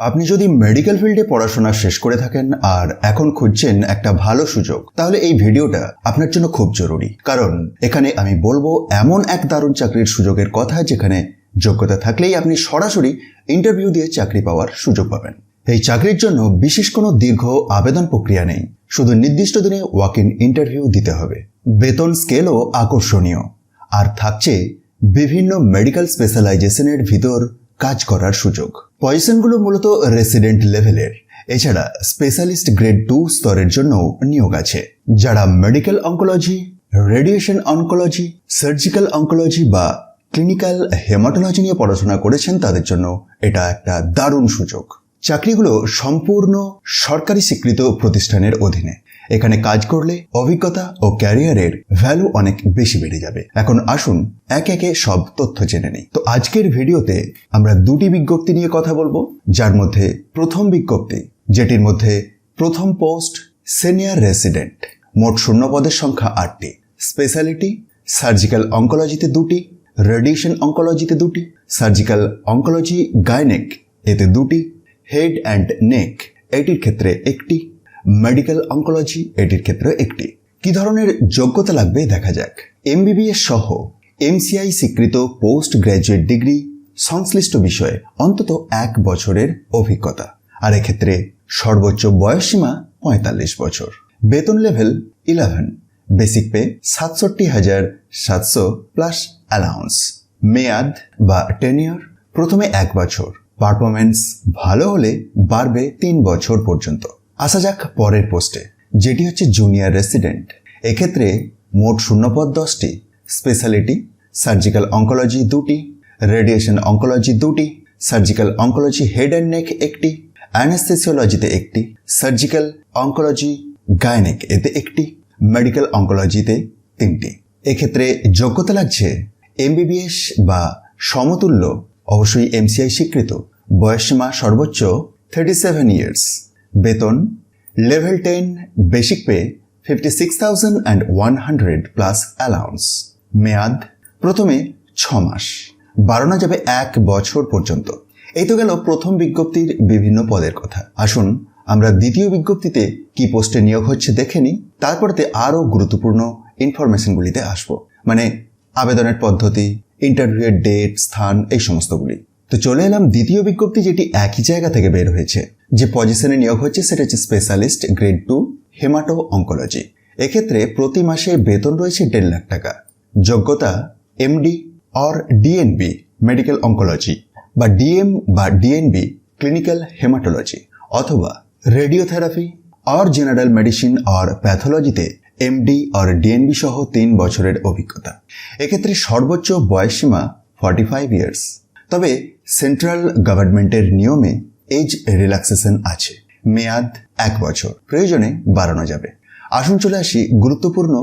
আপনি যদি মেডিকেল ফিল্ডে পড়াশোনা শেষ করে থাকেন আর এখন খুঁজছেন একটা ভালো সুযোগ, তাহলে এই ভিডিওটা আপনার জন্য খুব জরুরি। কারণ এখানে আমি বলব এমন এক দারুণ চাকরির সুযোগের কথা যেখানে যোগ্যতা থাকলেই আপনি সরাসরি ইন্টারভিউ দিয়ে চাকরি পাওয়ার সুযোগ পাবেন। এই চাকরির জন্য বিশেষ কোনো দীর্ঘ আবেদন প্রক্রিয়া নেই। শুধু নির্দিষ্ট দিনে ওয়াক ইন ইন্টারভিউ দিতে হবে। বেতন স্কেলও আকর্ষণীয়। আর থাকছে বিভিন্ন মেডিকেল স্পেশালাইজেশনের ভিতর কাজ করার সুযোগ। পজিশনগুলো মূলত রেসিডেন্ট লেভেলের এছাড়া স্পেশালিস্ট গ্রেড টু স্তরের জন্য নিয়োগ আছে, যারা medical oncology radiation oncology surgical oncology বা ক্লিনিক্যাল হেমাটোলজি নিয়ে পড়াশোনা করেছেন, তাদের জন্য এটা একটা দারুণ সুযোগ। চাকরিগুলো সম্পূর্ণ সরকারি স্বীকৃত প্রতিষ্ঠানের অধীনে। এখানে কাজ করলে অভিজ্ঞতা ও ক্যারিয়ারের ভ্যালু অনেক বেশি বেড়ে যাবে। এখন আসুন এক একে সব তথ্য জেনে নেই। তো আজকের ভিডিওতে আমরা দুটি বিজ্ঞপ্তি নিয়ে কথা বলব, যার মধ্যে প্রথম বিজ্ঞপ্তি, যেটির মধ্যে প্রথম পোস্ট সিনিয়র রেসিডেন্ট মোট শূন্য পদের সংখ্যা আটটি স্পেশালিটি সার্জিক্যাল অঙ্কোলজিতে দুটি রেডিয়েশন অঙ্কোলজিতে দুটি সার্জিক্যাল অঙ্কোলজি গাইনেক এতে দুটি হেড অ্যান্ড নেক, এটির ক্ষেত্রে একটি। মেডিকেল অঙ্কোলজি, এটির ক্ষেত্রে একটি। কি ধরনের যোগ্যতা লাগবে দেখা যাক। এমবিবিএস সহ এমসিআই স্বীকৃত পোস্ট গ্র্যাজুয়েট ডিগ্রি সংশ্লিষ্ট বিষয়ে অন্তত এক বছরের অভিজ্ঞতা। আর এক্ষেত্রে সর্বোচ্চ বয়সসীমা পঁয়তাল্লিশ বছর। বেতন লেভেল ইলেভেন বেসিক পে সাতষট্টি হাজার সাতশো প্লাস অ্যালাউন্স মেয়াদ বা টেনিয়র প্রথমে এক বছর। পারফরমেন্স ভালো হলে বাড়বে তিন বছর পর্যন্ত। আসা যাক পরের পোস্টে যেটি হচ্ছে জুনিয়র রেসিডেন্ট এক্ষেত্রে মোট শূন্যপদ দশটি। স্পেশালিটি সার্জিক্যাল অঙ্কোলজি দুটি। রেডিয়েশন অঙ্কোলজি দুটি। Surgical oncology head and neck একটি। অ্যানাস্থেসিওলজিতে একটি। সার্জিক্যাল অঙ্কোলজি গায়নেক এতে একটি। মেডিকেল অঙ্কোলজিতে তিনটি। এক্ষেত্রে যোগ্যতা লাগছে এমবিবিএস বা সমতুল্য অবশ্যই এমসিআই স্বীকৃত। বয়সসীমা সর্বোচ্চ থার্টি সেভেন ইয়ার্স বেতন level ten basic pay fifty six thousand and one hundred plus allowance মেয়াদ প্রথমে ছ মাস। বাড়ানো যাবে এক বছর পর্যন্ত। এই তো গেল প্রথম বিজ্ঞপ্তির বিভিন্ন পদের কথা। আসুন আমরা দ্বিতীয় বিজ্ঞপ্তিতে কি পোস্টে নিয়োগ হচ্ছে দেখে নিই। তারপরেতে আরও গুরুত্বপূর্ণ ইনফরমেশনগুলিতে আসব। মানে আবেদনের পদ্ধতি ইন্টারভিউয়ের ডেট স্থান, এই সমস্তগুলি। তো চলে এলাম দ্বিতীয় বিজ্ঞপ্তি যেটি একই জায়গা থেকে বের হয়েছে, যে পজিশনে নিয়োগ হচ্ছে সেটা হচ্ছে specialist grade two haemato oncology এক্ষেত্রে প্রতি মাসে বেতন রয়েছে দেড় লাখ টাকা। যোগ্যতা MD or DNB medical oncology বা ডিএম বা ডিএনবি ক্লিনিক্যাল হেমাটোলজি অথবা radiotherapy or general medicine or প্যাথোলজিতে MD or DNB সহ তিন বছরের অভিজ্ঞতা। এক্ষেত্রে সর্বোচ্চ বয়সসীমা ফর্টি ফাইভ ইয়ার্স তবে সেন্ট্রাল গভর্নমেন্টের নিয়মে এজ রিল্যাক্সেশন আছে। মেয়াদ এক বছর। প্রয়োজনে বাড়ানো যাবে। আসুন চলে আসি গুরুত্বপূর্ণ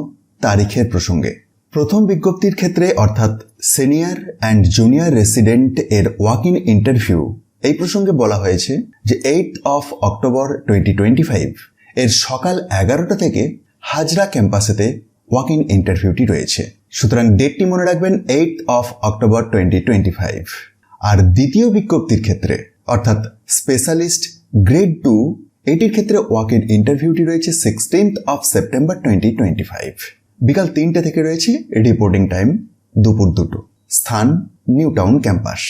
তারিখের প্রসঙ্গে। প্রথম বিজ্ঞপ্তির ক্ষেত্রে অর্থাৎ সিনিয়র অ্যান্ড জুনিয়র রেসিডেন্ট এর ওয়াক ইন ইন্টারভিউ এই প্রসঙ্গে বলা হয়েছে যে eight of October twenty twenty five এর সকাল এগারোটা থেকে হাজরা ক্যাম্পাসেতে ওয়াক ইন ইন্টারভিউটি রয়েছে। সুতরাং ডেটটি মনে রাখবেন eight of October twenty twenty five আর দ্বিতীয় বিজ্ঞপ্তির ক্ষেত্রে, অর্থাৎ স্পেশালিস্ট গ্রেড টু, এটির ক্ষেত্রে ওয়াক ইন ইন্টারভিউটি রয়েছে sixteenth of September twenty twenty five বিকাল তিনটে থেকে রয়েছে রিপোর্টিং টাইম দুপুর দুটো। স্থান নিউ টাউন ক্যাম্পাস।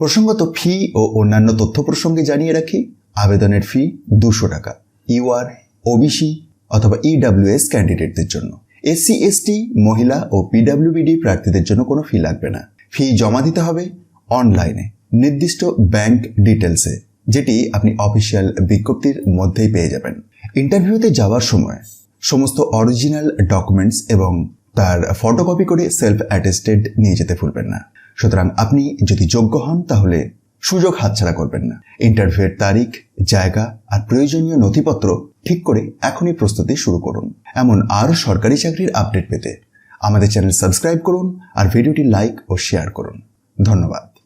প্রসঙ্গত ফি ও অন্যান্য তথ্য প্রসঙ্গে জানিয়ে রাখি, আবেদনের ফি দুশো টাকা। ইউআর ওবিসি অথবা ইডাব্লিউএস ক্যান্ডিডেটদের জন্য। এসসি এসটি মহিলা ও পিডাব্লিউবিডি প্রার্থীদের জন্য কোনো ফি লাগবে না। ফি জমা দিতে হবে অনলাইনে নির্দিষ্ট ব্যাংক ডিটেলসে যেটি আপনি অফিসিয়াল বিজ্ঞপ্তির মধ্যেই পেয়ে যাবেন। ইন্টারভিউতে যাওয়ার সময় সমস্ত অরিজিনাল ডকুমেন্টস এবং তার ফটোকপি করে সেলফ অ্যাটেস্টেড নিয়ে যেতে ভুলবেন না। সুতরাং আপনি যদি যোগ্য হন, তাহলে সুযোগ হাতছাড়া করবেন না। ইন্টারভিউয়ের তারিখ, জায়গা আর প্রয়োজনীয় নথিপত্র ঠিক করে এখনই প্রস্তুতি শুরু করুন। এমন আরও সরকারি চাকরির আপডেট পেতে আমাদের চ্যানেল সাবস্ক্রাইব করুন আর ভিডিওটি লাইক ও শেয়ার করুন। ধন্যবাদ।